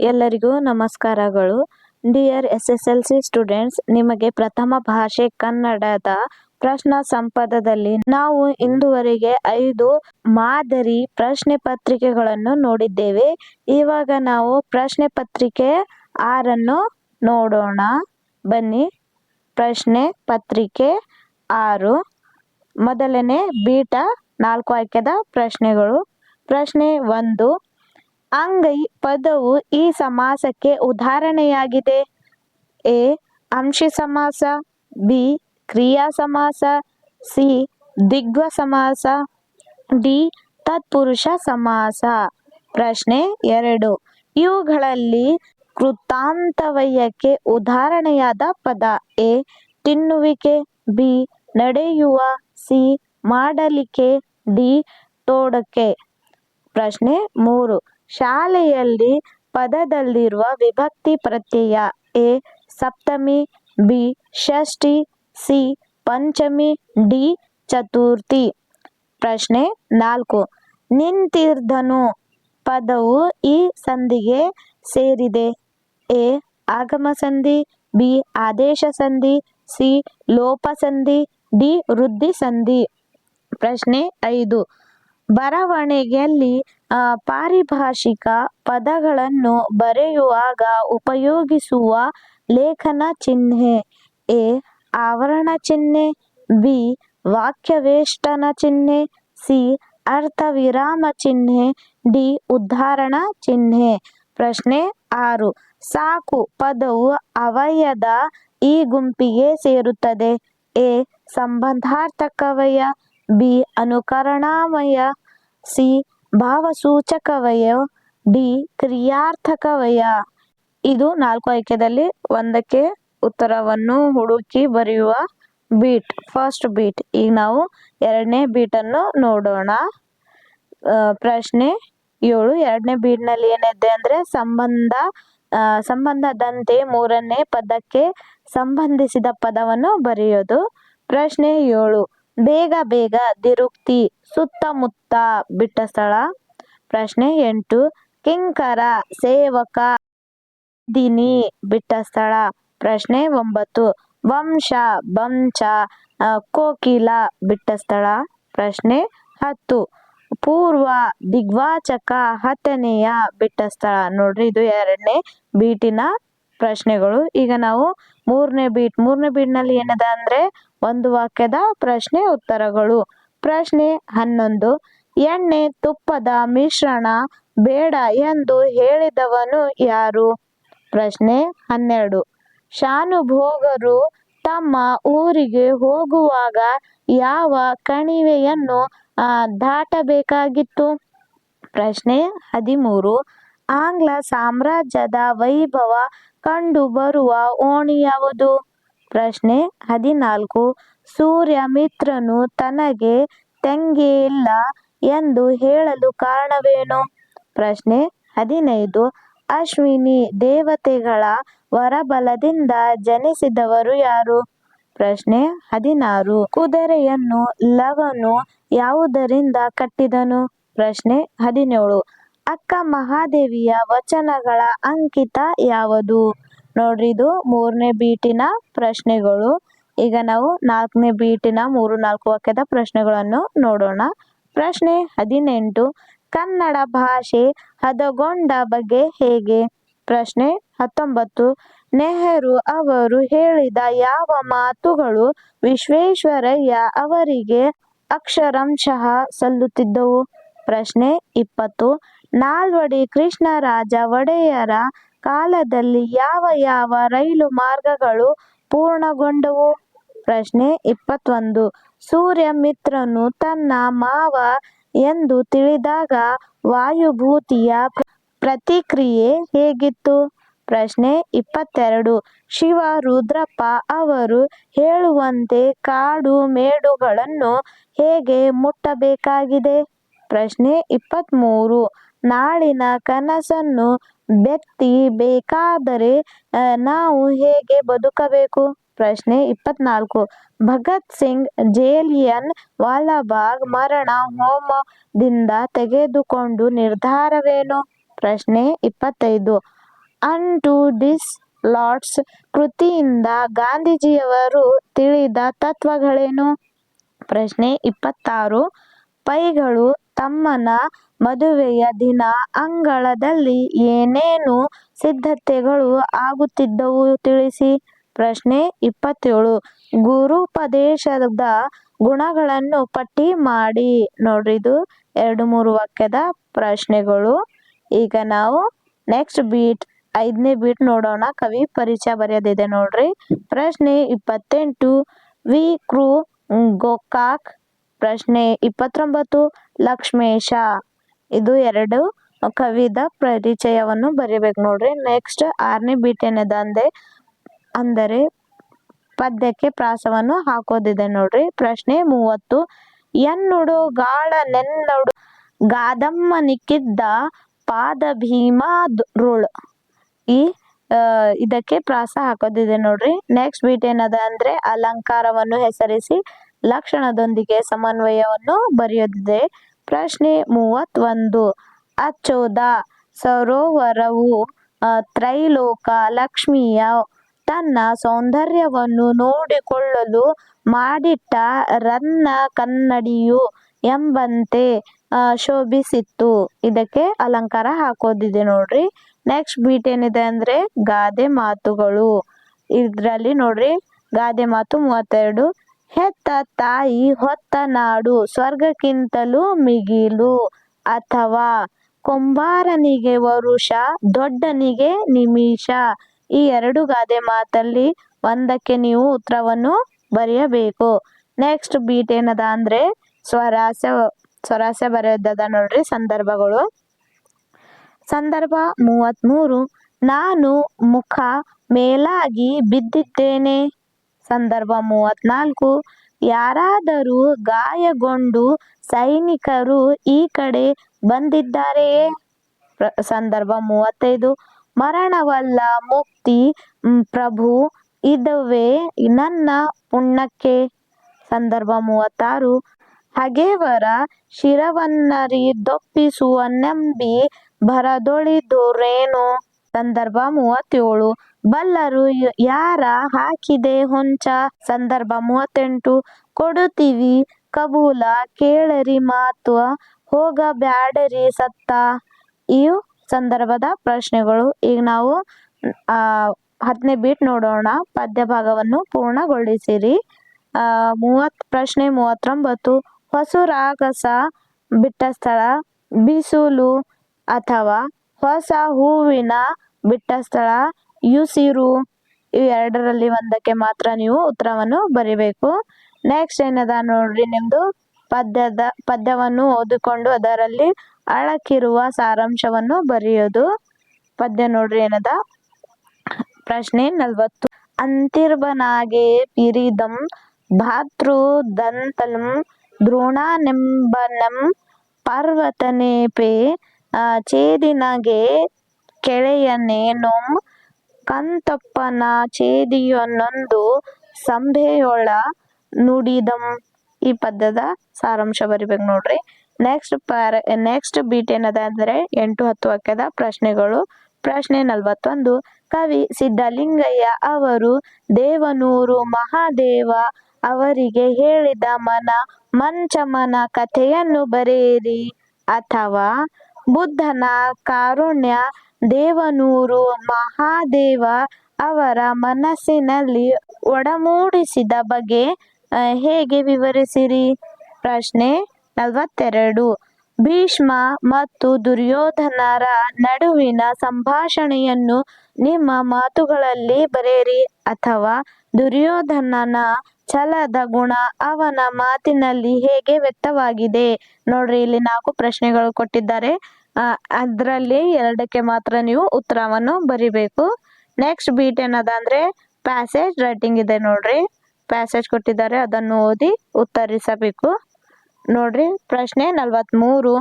ಎಲ್ಲರಿಗೂ ನಮಸ್ಕಾರಗಳು. Dear S S L C students ನಿಮಗೆ ಪ್ರಥಮ ಭಾಷೆ ಕನ್ನಡದ ಪ್ರಶ್ನಾ ಸಂಪದದಲ್ಲಿ ನಾವು ಇಂದುವರೆಗೆ ಐದು ಮಾದರಿ ಪ್ರಶ್ನೆ ಪತ್ರಿಕೆಗಳನ್ನು ನೋಡಿದ್ದೇವೆ. ಇವಾಗ ನಾವು ಪ್ರಶ್ನೆ ಪತ್ರಿಕೆ ಆರನ್ನು ನೋಡೋಣ. ಬನ್ನಿ. ಪ್ರಶ್ನೆ ಪತ್ರಿಕೆ ಆರು. ಮೊದಲನೇ ಬೀಟ ನಾಲ್ಕು ಆಯ್ಕೆದ ಪ್ರಶ್ನೆಗಳು. ಪ್ರಶ್ನೆ ಒಂದು ಅಂಗೈ ಪದವು ಈ ಸಮಾಸಕ್ಕೆ ಉದಾಹರಣೆಯಾಗಿದೆ. ಎ. ಅಂಶಿ ಸಮಾಸ, ಬಿ. ಕ್ರಿಯಾ ಸಮಾಸ, ಸಿ. ದಿಗ್ವ ಸಮಾಸ, ಡಿ. ತತ್ಪುರುಷ ಸಮಾಸ. ಪ್ರಶ್ನೆ ಎರಡು. ಇವುಗಳಲ್ಲಿ ಕೃತಾಂತವಯ್ಯಕ್ಕೆ ಉದಾಹರಣೆಯಾದ ಪದ ಎ. ತಿನ್ನುವಿಕೆ, ಬಿ. ನಡೆಯುವ, ಸಿ. ಮಾಡಲಿಕೆ, ಡಿ. ತೋಡಕೆ ಪ್ರಶ್ನೆ ಮೂರು. ಶಾಲೆಯಲ್ಲಿ ಪದದಲ್ಲಿರುವ ವಿಭಕ್ತಿ ಪ್ರತ್ಯಯ ಎ, ಸಪ್ತಮಿ, ಬಿ, ಷಷ್ಠಿ, ಸಿ, ಪಂಚಮಿ, ಡಿ, ಚತುರ್ಥಿ. ಪ್ರಶ್ನೆ ನಾಲ್ಕು. ನಿಂತಿರ್ದನು ಪದವು ಈ ಸಂಧಿಗೆ ಸೇರಿದೆ. ಎ, ಆಗಮ ಸಂಧಿ, ಬಿ, ಆದೇಶ ಸಂಧಿ, ಸಿ, ಲೋಪ ಸಂಧಿ, ಡಿ, ವೃದ್ಧಿ ಸಂಧಿ. ಪ್ರಶ್ನೆ ಐದು. ಬರವಣಿಗೆಯಲ್ಲಿ ಪಾರಿಭಾಷಿಕ ಪದಗಳನ್ನು ಬರೆಯುವಾಗ ಉಪಯೋಗಿಸುವ ಲೇಖನ ಚಿಹ್ನೆ ಎ ಆವರಣ ಚಿಹ್ನೆ ಬಿ, ವಾಕ್ಯವೇಷ್ಟನ ಚಿಹ್ನೆ, ಸಿ ಅರ್ಥ ವಿರಾಮ ಚಿಹ್ನೆ ಡಿ, ಉದ್ಧಾರಣ ಚಿಹ್ನೆ. ಪ್ರಶ್ನೆ ಆರು, ಸಾಕು ಪದವು ಅವಯದ ಈ ಗುಂಪಿಗೆ ಸೇರುತ್ತದೆ. ಎ, ಸಂಬಂಧಾರ್ಥಕವಯ, ಬಿ, ಅನುಕರಣಾಮಯ ಸಿ ಭಾವಸೂಚಕವಯ, ಡಿ ಕ್ರಿಯಾರ್ಥಕವಯ. ಇದು ನಾಲ್ಕು ಆಯ್ಕೆದಲ್ಲಿ ಒಂದಕ್ಕೆ ಉತ್ತರವನ್ನು ಹುಡುಕಿ ಬರೆಯುವ ಬೀಟ್ ಫಸ್ಟ್ ಬೀಟ್. ಈಗ ನಾವು ಎರಡನೇ ಬೀಟನ್ನು ನೋಡೋಣ. ಪ್ರಶ್ನೆ ಏಳು. ಎರಡನೇ ಬೀಟ್ನಲ್ಲಿ ಏನಿದೆ ಅಂದ್ರೆ ಸಂಬಂಧ ಸಂಬಂಧದಂತೆ ಮೂರನೇ ಪದಕ್ಕೆ ಸಂಬಂಧಿಸಿದ ಪದವನ್ನು ಬರೆಯೋದು. ಪ್ರಶ್ನೆ ಏಳು. ಬೇಗ ಬೇಗ ದಿರುಕ್ತಿ ಸುತ್ತಮುತ್ತ ಬಿಟ್ಟ ಸ್ಥಳ. ಪ್ರಶ್ನೆ ಎಂಟು, ಕಿಂಕರ ಸೇವಕ ದಿನಿ ಬಿಟ್ಟ ಸ್ಥಳ. ಪ್ರಶ್ನೆ ಒಂಬತ್ತು, ವಂಶ ಬಂಚ ಕೋಕಿಲ ಬಿಟ್ಟ ಸ್ಥಳ. ಪ್ರಶ್ನೆ ಹತ್ತು, ಪೂರ್ವ ದಿಗ್ವಾಚಕ ಹತ್ತನೆಯ ಬಿಟ್ಟ ಸ್ಥಳ. ನೋಡ್ರಿ, ಇದು ಎರಡನೇ ಬೀಟಿನ ಪ್ರಶ್ನೆಗಳು. ಈಗ ನಾವು ಮೂರನೇ ಬೀಟ್, ಮೂರನೇ ಬೀಟ್ನಲ್ಲಿ ಏನದ ಅಂದ್ರೆ ಒಂದು ವಾಕ್ಯದ ಪ್ರಶ್ನೆ ಉತ್ತರಗಳು. ಪ್ರಶ್ನೆ ಹನ್ನೊಂದು. ಎಣ್ಣೆ ತುಪ್ಪದ ಮಿಶ್ರಣ ಬೇಡ ಎಂದು ಹೇಳಿದವನು ಯಾರು? ಪ್ರಶ್ನೆ ಹನ್ನೆರಡು. ಶಾನುಭೋಗರು ತಮ್ಮ ಊರಿಗೆ ಹೋಗುವಾಗ ಯಾವ ಕಣಿವೆಯನ್ನು ದಾಟಬೇಕಾಗಿತ್ತು? ಪ್ರಶ್ನೆ ಹದಿಮೂರು. ಆಂಗ್ಲ ಸಾಮ್ರಾಜ್ಯದ ವೈಭವ ಕಂಡು ಬರುವ ಓಣಿ ಯಾವುದು? ಪ್ರಶ್ನೆ ಹದಿನಾಲ್ಕು. ಸೂರ್ಯ ಮಿತ್ರನು ತನಗೆ ಇಲ್ಲ ಎಂದು ಹೇಳಲು ಕಾರಣವೇನು? ಪ್ರಶ್ನೆ ಹದಿನೈದು. ಅಶ್ವಿನಿ ದೇವತೆಗಳ ವರಬಲದಿಂದ ಜನಿಸಿದವರು ಯಾರು? ಪ್ರಶ್ನೆ ಹದಿನಾರು. ಕುದುರೆಯನ್ನು ಲವನು ಯಾವುದರಿಂದ ಕಟ್ಟಿದನು? ಪ್ರಶ್ನೆ ಹದಿನೇಳು. ಅಕ್ಕ ಮಹಾದೇವಿಯ ವಚನಗಳ ಅಂಕಿತ ಯಾವುದು? ನೋಡ್ರಿ, ಇದು ಮೂರನೇ ಬೀಟಿನ ಪ್ರಶ್ನೆಗಳು. ಈಗ ನಾವು ನಾಲ್ಕನೇ ಬೀಟಿನ ಮೂರು, ನಾಲ್ಕು ವಾಕ್ಯದ ಪ್ರಶ್ನೆಗಳನ್ನು ನೋಡೋಣ. ಪ್ರಶ್ನೆ ಹದಿನೆಂಟು, ಕನ್ನಡ ಭಾಷೆ ಹದಗೊಂಡ ಬಗ್ಗೆ ಹೇಗೆ? ಪ್ರಶ್ನೆ ಹತ್ತೊಂಬತ್ತು, ನೆಹರು ಅವರು ಹೇಳಿದ ಯಾವ ಮಾತುಗಳು ವಿಶ್ವೇಶ್ವರಯ್ಯ ಅವರಿಗೆ ಅಕ್ಷರಂಶಃ ಸಲ್ಲುತ್ತಿದ್ದವು? ಪ್ರಶ್ನೆ ಇಪ್ಪತ್ತು, ನಾಲ್ವಡಿ ಕೃಷ್ಣರಾಜ ಒಡೆಯರ ಕಾಲದಲ್ಲಿ ಯಾವ ಯಾವ ರೈಲು ಮಾರ್ಗಗಳು ಪೂರ್ಣಗೊಂಡವು? ಪ್ರಶ್ನೆ ಇಪ್ಪತ್ತೊಂದು. ಸೂರ್ಯ ಮಿತ್ರನು ತನ್ನ ಮಾವ ಎಂದು ತಿಳಿದಾಗ ವಾಯುಭೂತಿಯ ಪ್ರತಿಕ್ರಿಯೆ ಹೇಗಿತ್ತು? ಪ್ರಶ್ನೆ ಇಪ್ಪತ್ತೆರಡು. ಶಿವ, ರುದ್ರಪ್ಪ ಅವರು ಹೇಳುವಂತೆ ಕಾಡು ಮೇಡುಗಳನ್ನು ಹೇಗೆ ಮುಟ್ಟಬೇಕಾಗಿದೆ? ಪ್ರಶ್ನೆ ಇಪ್ಪತ್ತ್ಮೂರು ನಾಳಿನ ಕನಸನ್ನು ವ್ಯಕ್ತಿ ಬೇಕಾದರೆ ನಾವು ಹೇಗೆ ಬದುಕಬೇಕು? ಪ್ರಶ್ನೆ ಇಪ್ಪತ್ನಾಲ್ಕು. ಭಗತ್ ಸಿಂಗ್ ಜೇಲಿಯನ್ ವಾಲಾಬಾಗ್ ಮರಣ ಹೋಮದಿಂದ ತೆಗೆದುಕೊಂಡು ನಿರ್ಧಾರವೇನು? ಪ್ರಶ್ನೆ ಇಪ್ಪತ್ತೈದು. ಅನ್ ಟು ದಿಸ್ ಲಾಟ್ಸ್ ಕೃತಿಯಿಂದ ಗಾಂಧೀಜಿಯವರು ತಿಳಿದ ತತ್ವಗಳೇನು? ಪ್ರಶ್ನೆ ಇಪ್ಪತ್ತಾರು. ಪೈಗಳು ತಮ್ಮನ ಮದುವೆಯ ದಿನ ಅಂಗಳದಲ್ಲಿ ಏನೇನು ಸಿದ್ಧತೆಗಳು ಆಗುತ್ತಿದ್ದವು ತಿಳಿಸಿ. ಪ್ರಶ್ನೆ ಇಪ್ಪತ್ತೇಳು. ಗುರುಪದೇಶದ ಗುಣಗಳನ್ನು ಪಟ್ಟಿ ಮಾಡಿ ನೋಡ್ರಿ ಇದು ಎರಡು ಮೂರು ವಾಕ್ಯದ ಪ್ರಶ್ನೆಗಳು. ಈಗ ನಾವು ನೆಕ್ಸ್ಟ್ ಬೀಟ್ ಐದನೇ ಬೀಟ್ ನೋಡೋಣ. ಕವಿ ಪರಿಚಯ ಬರೆಯದಿದೆ ನೋಡ್ರಿ. ಪ್ರಶ್ನೆ ಇಪ್ಪತ್ತೆಂಟು. ವಿ. ಕ್ರೂ ಗೋಕಾಕ್. ಪ್ರಶ್ನೆ ಇಪ್ಪತ್ತೊಂಬತ್ತು. ಲಕ್ಷ್ಮೇಶ. ಇದು ಎರಡು ಕವಿದ ಪರಿಚಯವನ್ನು ಬರಿಬೇಕು ನೋಡ್ರಿ. ನೆಕ್ಸ್ಟ್ ಆರನೇ ಬೀಟ್ ಏನದ ಅಂದೆ ಅಂದರೆ ಪದ್ಯಕ್ಕೆ ಪ್ರಾಸವನ್ನು ಹಾಕೋದಿದೆ ನೋಡ್ರಿ. ಪ್ರಶ್ನೆ ಮೂವತ್ತು ಎನ್ನುಡು ಗಾಳ ನೆನ್ನಡು ಗಾದಮ್ಮನಿಕ್ಕಿದ್ದ ಪಾದ ಭೀಮಾರುಳ್ ಈ ಆ, ಇದಕ್ಕೆ ಪ್ರಾಸ ಹಾಕೋದಿದೆ ನೋಡ್ರಿ. ನೆಕ್ಸ್ಟ್ ಬೀಟ್ ಏನದ ಅಂದ್ರೆ ಅಲಂಕಾರವನ್ನು ಹೆಸರಿಸಿ ಲಕ್ಷಣದೊಂದಿಗೆ ಸಮನ್ವಯವನ್ನು ಬರೆಯೋದಿದೆ. ಪ್ರಶ್ನೆ ಮೂವತ್ತೊಂದು. ಅಚ್ಚೋದ ಸರೋವರವು ತ್ರೈಲೋಕ ಲಕ್ಷ್ಮಿಯ ತನ್ನ ಸೌಂದರ್ಯವನ್ನು ನೋಡಿಕೊಳ್ಳಲು ಮಾಡಿಟ್ಟ ರನ್ನ ಕನ್ನಡಿಯು ಎಂಬಂತೆ ಶೋಭಿಸಿತ್ತು. ಇದಕ್ಕೆ ಅಲಂಕಾರ ಹಾಕೋದಿದೆ ನೋಡ್ರಿ. ನೆಕ್ಸ್ಟ್ ಬೀಟ್ ಏನಿದೆ ಅಂದ್ರೆ ಗಾದೆ ಮಾತುಗಳು. ಇದರಲ್ಲಿ ನೋಡ್ರಿ, ಗಾದೆ ಮಾತು ಮೂವತ್ತೆರಡು. ಹೆತ್ತ ತಾಯಿ ಹೊತ್ತ ನಾಡು ಸ್ವರ್ಗಕ್ಕಿಂತಲೂ ಮಿಗಿಲು. ಅಥವಾ ಕೊಂಬಾರನಿಗೆ ವರುಷ, ದೊಡ್ಡನಿಗೆ ನಿಮಿಷ. ಈ ಎರಡು ಗಾದೆ ಮಾತಲ್ಲಿ ಒಂದಕ್ಕೆ ನೀವು ಉತ್ತರವನ್ನು ಬರೆಯಬೇಕು. ನೆಕ್ಸ್ಟ್ ಬೀಟ್ ಏನದ ಅಂದ್ರೆ ಸ್ವರಾಸ್ಯ ಸ್ವರಾಸ್ಯ ಬರೆಯೋದದ ನೋಡ್ರಿ ಸಂದರ್ಭಗಳು. ಸಂದರ್ಭ ಮೂವತ್ತ್ಮೂರು ನಾನು ಮುಖ ಮೇಲಾಗಿ ಬಿದ್ದಿದ್ದೇನೆ. ಸಂದರ್ಭ ಮೂವತ್ನಾಲ್ಕು. ಯಾರಾದರೂ ಗಾಯಗೊಂಡು ಸೈನಿಕರು ಈ ಕಡೆ ಬಂದಿದ್ದಾರೆಯೇ ಸಂದರ್ಭ ಮೂವತ್ತೈದು. ಮರಣವಲ್ಲ, ಮುಕ್ತಿ ಪ್ರಭು, ಇದುವೇ ನನ್ನ ಪುಣ್ಯಕ್ಕೆ ಸಂದರ್ಭ ಮೂವತ್ತಾರು. ಹಗೆವರ ನಂಬಿ ಭರದೊಳಿದುರೇನು? ಸಂದರ್ಭ ಮೂವತ್ತೇಳು. ಬಲ್ಲರು ಯಾರ ಹಾಕಿದೆ ಹೊಂಚ ಸಂದರ್ಭ ಮೂವತ್ತೆಂಟು. ಕೊಡುತ್ತೀವಿ ಕಬೂಲ, ಕೇಳರಿ ಮಾತು, ಹೋಗ ಬ್ಯಾಡರಿ ಸತ್ತ. ಇವು ಸಂದರ್ಭದ ಪ್ರಶ್ನೆಗಳು. ಈಗ ನಾವು ಹತ್ತನೇ ಬೀಟ್ ನೋಡೋಣ. ಪದ್ಯ ಭಾಗವನ್ನು ಪೂರ್ಣಗೊಳಿಸಿರಿ ಮೂವತ್, ಪ್ರಶ್ನೆ ಮೂವತ್ತೊಂಬತ್ತು. ಹೊಸುರಾಗಸ ಬಿಟ್ಟ ಸ್ಥಳ, ಬಿಸುಲು ಅಥವಾ ಹೊಸ ಹೂವಿನ ಬಿಟ್ಟ ಸ್ಥಳ ಯುಸಿರು ಇವು ಎರಡರಲ್ಲಿ ಒಂದಕ್ಕೆ ಮಾತ್ರ ನೀವು ಉತ್ತರವನ್ನು ಬರಿಬೇಕು. ನೆಕ್ಸ್ಟ್ ಏನದ ನೋಡ್ರಿ ನಿಮ್ದು? ಪದ್ಯದ, ಪದ್ಯವನ್ನು ಓದಿಕೊಂಡು ಅದರಲ್ಲಿ ಅಳಕಿರುವ ಸಾರಾಂಶವನ್ನು ಬರೆಯೋದು. ಪದ್ಯ ನೋಡ್ರಿ ಏನದ? ಪ್ರಶ್ನೆ ನಲ್ವತ್ತು. ಅಂತಿರ್ಬನಾಗೆ ಪಿರಿದಂ ಭಾತೃ ದಂತಲಂ ದ್ರೋಣ ನೆಂಬನಂ ಪರ್ವತನೇಪೆ ಚೇದಿನಗೆ ಚೇದಿನಗೆ ಕೆಳೆಯನೇನೊಂ ಕಂತಪ್ಪನ ಚೇದಿಯೊನ್ನೊಂದು ಸಂಭೆಯೊಳ ನುಡಿದಂ. ಈ ಪದ್ಯದ ಸಾರಾಂಶ ಬರಿಬೇಕು ನೋಡ್ರಿ. ನೆಕ್ಸ್ಟ್ ಪ್ಯಾರ ನೆಕ್ಸ್ಟ್ ಬೀಟ್ ಏನದ ಅಂದ್ರೆ ಎಂಟು ಹತ್ತು ವಾಕ್ಯದ ಪ್ರಶ್ನೆಗಳು. ಪ್ರಶ್ನೆ ನಲವತ್ತೊಂದು. ಕವಿ ಸಿದ್ಧಲಿಂಗಯ್ಯ ಅವರು, ದೇವನೂರು ಮಹಾದೇವ ಅವರಿಗೆ ಹೇಳಿದ ಮನ ಮಂಚಮನ ಕಥೆಯನ್ನು ಬರೆಯಿರಿ. ಅಥವಾ ಬುದ್ಧನ ಕಾರುಣ್ಯ ದೇವನೂರು ಮಹಾದೇವ ಅವರ ಮನಸ್ಸಿನಲ್ಲಿ ಒಡಮೂಡಿಸಿದ ಬಗ್ಗೆ ಹೇಗೆ ವಿವರಿಸಿರಿ? ಪ್ರಶ್ನೆ ನಲವತ್ತೆರಡು. ಭೀಷ್ಮ ಮತ್ತು ದುರ್ಯೋಧನರ ನಡುವಿನ ಸಂಭಾಷಣೆಯನ್ನು ನಿಮ್ಮ ಮಾತುಗಳಲ್ಲಿ ಬರೆಯಿರಿ, ಅಥವಾ ದುರ್ಯೋಧನನ ಛಲದ ಗುಣ ಅವನ ಮಾತಿನಲ್ಲಿ ಹೇಗೆ ವ್ಯಕ್ತವಾಗಿದೆ? ನೋಡ್ರಿ, ಇಲ್ಲಿ ನಾಲ್ಕು ಪ್ರಶ್ನೆಗಳು ಕೊಟ್ಟಿದ್ದಾರೆ. ಅದ್ರಲ್ಲಿ ಎರಡಕ್ಕೆ ಮಾತ್ರ ನೀವು ಉತ್ತರವನ್ನು ಬರಿಬೇಕು. ನೆಕ್ಸ್ಟ್ ಬೀಟ್ ಏನದ ಅಂದ್ರೆ ಪ್ಯಾಸೇಜ್ ರೈಟಿಂಗ್ ಇದೆ ನೋಡ್ರಿ. ಪ್ಯಾಸೇಜ್ ಕೊಟ್ಟಿದ್ದಾರೆ, ಅದನ್ನು ಓದಿ ಉತ್ತರಿಸಬೇಕು. ನೋಡ್ರಿ, ಪ್ರಶ್ನೆ ನಲವತ್ಮೂರು.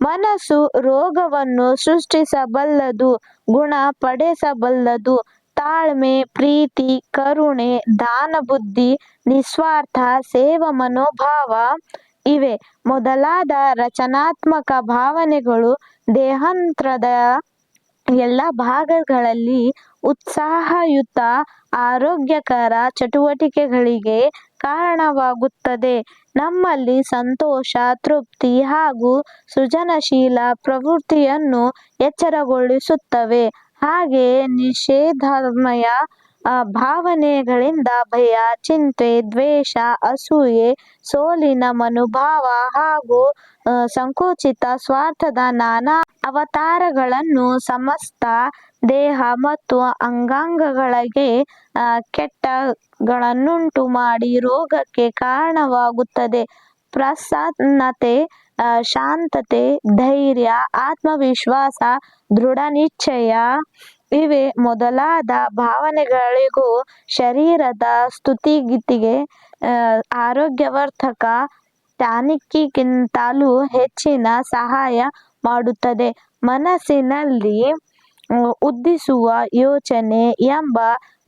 ಮನಸ್ಸು ರೋಗವನ್ನು ಸೃಷ್ಟಿಸಬಲ್ಲದು, ಗುಣ ಪಡಿಸಬಲ್ಲದು, ತಾಳ್ಮೆ, ಪ್ರೀತಿ, ಕರುಣೆ, ದಾನ ಬುದ್ಧಿ, ನಿಸ್ವಾರ್ಥ, ಸೇವ ಮನೋಭಾವ ಇವೆ. ಮೊದಲಾದ ರಚನಾತ್ಮಕ ಭಾವನೆಗಳು ದೇಹಂತ್ರದ ಎಲ್ಲ ಭಾಗಗಳಲ್ಲಿ ಉತ್ಸಾಹಯುತ, ಆರೋಗ್ಯಕರ ಚಟುವಟಿಕೆಗಳಿಗೆ ಕಾರಣವಾಗುತ್ತದೆ. ನಮ್ಮಲ್ಲಿ ಸಂತೋಷ, ತೃಪ್ತಿ ಹಾಗೂ ಸೃಜನಶೀಲ ಪ್ರವೃತ್ತಿಯನ್ನು ಎಚ್ಚರಗೊಳಿಸುತ್ತವೆ. ಹಾಗೆಯೇ ನಿಷೇಧಮಯ ಭಾವನೆಗಳಿಂದ ಭಯ, ಚಿಂತೆ, ದ್ವೇಷ, ಅಸೂಯೆ, ಸೋಲಿನ ಮನೋಭಾವ ಹಾಗೂ ಸಂಕುಚಿತ ಸ್ವಾರ್ಥದ ನಾನಾ ಅವತಾರಗಳನ್ನು ಸಮಸ್ತ ದೇಹ ಮತ್ತು ಅಂಗಾಂಗಗಳಿಗೆ ಕೆಟ್ಟಗಳನ್ನುಂಟು ಮಾಡಿ ರೋಗಕ್ಕೆ ಕಾರಣವಾಗುತ್ತದೆ. ಪ್ರಸನ್ನತೆ ಶಾಂತತೆ, ಧೈರ್ಯ, ಆತ್ಮವಿಶ್ವಾಸ ದೃಢ ನಿಶ್ಚಯ ಇವೆ ಮೊದಲಾದ ಭಾವನೆಗಳಿಗೂ ಶರೀರದ ಸ್ತುತಿಗೀತಿಗೆ ಆ, ಆರೋಗ್ಯವರ್ಧಕ ಟಾನಿಕ್ಕಿಗಿಂತಲೂ ಹೆಚ್ಚಿನ ಸಹಾಯ ಮಾಡುತ್ತದೆ. ಮನಸ್ಸಿನಲ್ಲಿ ಉದ್ದಿಸುವ ಯೋಚನೆ ಎಂಬ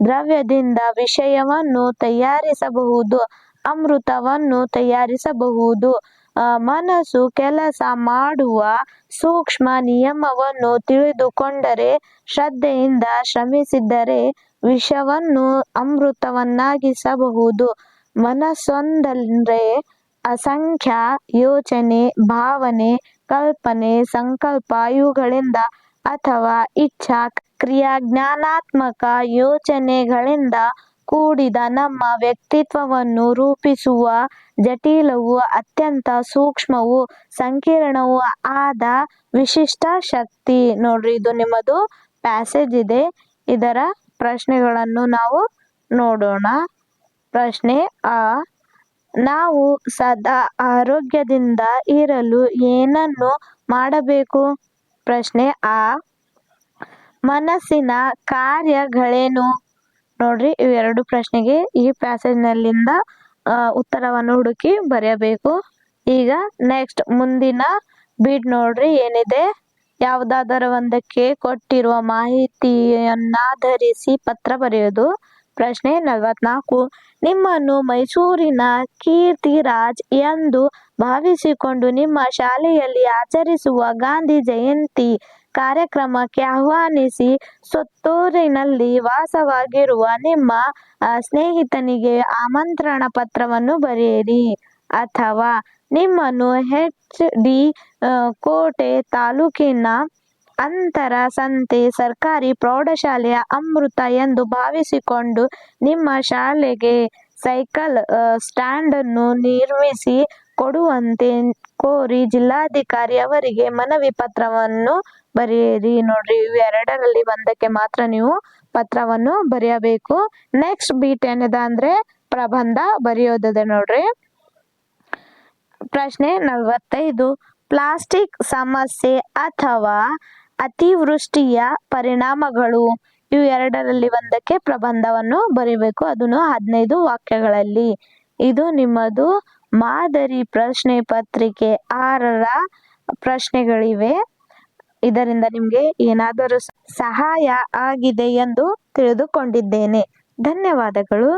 ದ್ರವ್ಯದಿಂದ ವಿಷಯವನ್ನು ತಯಾರಿಸಬಹುದು ಅಮೃತವನ್ನು ತಯಾರಿಸಬಹುದು. ಮನಸ್ಸು ಕೆಲಸ ಮಾಡುವ ಸೂಕ್ಷ್ಮ ನಿಯಮವನ್ನು ತಿಳಿದುಕೊಂಡರೆ, ಶ್ರದ್ಧೆಯಿಂದ ಶ್ರಮಿಸಿದರೆ ವಿಷವನ್ನು ಅಮೃತವನ್ನಾಗಿಸಬಹುದು. ಮನಸ್ಸೊಂದರೆ ಅಸಂಖ್ಯ ಯೋಚನೆ, ಭಾವನೆ, ಕಲ್ಪನೆ, ಸಂಕಲ್ಪ ಇವುಗಳಿಂದ ಅಥವಾ ಇಚ್ಛಾ, ಕ್ರಿಯಾ, ಜ್ಞಾನಾತ್ಮಕ ಯೋಚನೆಗಳಿಂದ ಕೂಡಿದ ನಮ್ಮ ವ್ಯಕ್ತಿತ್ವವನ್ನು ರೂಪಿಸುವ ಜಟಿಲವೂ ಅತ್ಯಂತ ಸೂಕ್ಷ್ಮವೂ ಸಂಕೀರ್ಣವೂ ಆದ ವಿಶಿಷ್ಟ ಶಕ್ತಿ. ನೋಡ್ರಿ, ಇದು ನಿಮ್ಮದು ಪ್ಯಾಸೇಜ್ ಇದೆ. ಇದರ ಪ್ರಶ್ನೆಗಳನ್ನು ನಾವು ನೋಡೋಣ. ಪ್ರಶ್ನೆ ಆ, ನಾವು ಸದಾ ಆರೋಗ್ಯದಿಂದ ಇರಲು ಏನನ್ನು ಮಾಡಬೇಕು? ಪ್ರಶ್ನೆ ಆ, ಮನಸ್ಸಿನ ಕಾರ್ಯಗಳೇನು? ನೋಡ್ರಿ ಇವೆರಡು ಪ್ರಶ್ನೆಗೆ ಈ ಪ್ಯಾಸೇಜ್ನಲ್ಲಿಂದ ಉತ್ತರವನ್ನು ಹುಡುಕಿ ಬರೆಯಬೇಕು. ಈಗ ನೆಕ್ಸ್ಟ್ ಮುಂದಿನ ಬೀಟ್ ನೋಡ್ರಿ, ಏನಿದೆ? ಯಾವುದಾದರ ಒಂದಕ್ಕೆ ಕೊಟ್ಟಿರುವ ಮಾಹಿತಿಯನ್ನಾಧರಿಸಿ ಪತ್ರ ಬರೆಯೋದು ಪ್ರಶ್ನೆ ನಲವತ್ನಾಲ್ಕು. ನಿಮ್ಮನ್ನು ಮೈಸೂರಿನ ಕೀರ್ತಿರಾಜ್ ಎಂದು ಭಾವಿಸಿಕೊಂಡು ನಿಮ್ಮ ಶಾಲೆಯಲ್ಲಿ ಆಚರಿಸುವ ಗಾಂಧಿ ಜಯಂತಿ ಕಾರ್ಯಕ್ರಮಕ್ಕೆ ಆಹ್ವಾನಿಸಿ ಸುತ್ತೂರಿನಲ್ಲಿ ವಾಸವಾಗಿರುವ ನಿಮ್ಮ ಸ್ನೇಹಿತನಿಗೆ ಆಮಂತ್ರಣ ಪತ್ರವನ್ನು ಬರೆಯಿರಿ. ಅಥವಾ ನಿಮ್ಮನ್ನು ಹೆಚ್ ಡಿ ಕೋಟೆ ತಾಲೂಕಿನ ಅಂತರ ಸಂತೆ ಸರ್ಕಾರಿ ಪ್ರೌಢಶಾಲೆಯ ಅಮೃತ ಎಂದು ಭಾವಿಸಿಕೊಂಡು ನಿಮ್ಮ ಶಾಲೆಗೆ ಸೈಕಲ್ ಸ್ಟ್ಯಾಂಡ್ ಅನ್ನು ನಿರ್ಮಿಸಿ ಕೊಡುವಂತೆ ಕೋರಿ ಜಿಲ್ಲಾಧಿಕಾರಿ ಅವರಿಗೆ ಮನವಿ ಪತ್ರವನ್ನು ಬರೆಯಿರಿ ನೋಡ್ರಿ. ಇವೆರಡರಲ್ಲಿ ಒಂದಕ್ಕೆ ಮಾತ್ರ ನೀವು ಪತ್ರವನ್ನು ಬರೆಯಬೇಕು. ನೆಕ್ಸ್ಟ್ ಬೀಟ್ ಏನಿದೆ ಅಂದ್ರೆ ಪ್ರಬಂಧ ಬರೆಯೋದಿದೆ ನೋಡ್ರಿ. ಪ್ರಶ್ನೆ ನಲವತ್ತೈದು. ಪ್ಲಾಸ್ಟಿಕ್ ಸಮಸ್ಯೆ ಅಥವಾ ಅತಿವೃಷ್ಟಿಯ ಪರಿಣಾಮಗಳು. ಇವು ಎರಡರಲ್ಲಿ ಒಂದಕ್ಕೆ ಪ್ರಬಂಧವನ್ನು ಬರೀಬೇಕು. ಅದನ್ನು ಹದಿನೈದು ವಾಕ್ಯಗಳಲ್ಲಿ. ಇದು ನಿಮ್ಮದು ಮಾದರಿ ಪ್ರಶ್ನೆ ಪತ್ರಿಕೆ ಆರರ ಪ್ರಶ್ನೆಗಳಿವೆ. ಇದರಿಂದ ನಿಮಗೆ ಏನಾದರೂ ಸಹಾಯ ಆಗಿದೆ ಎಂದು ತಿಳಿದುಕೊಂಡಿದ್ದೇನೆ. ಧನ್ಯವಾದಗಳು.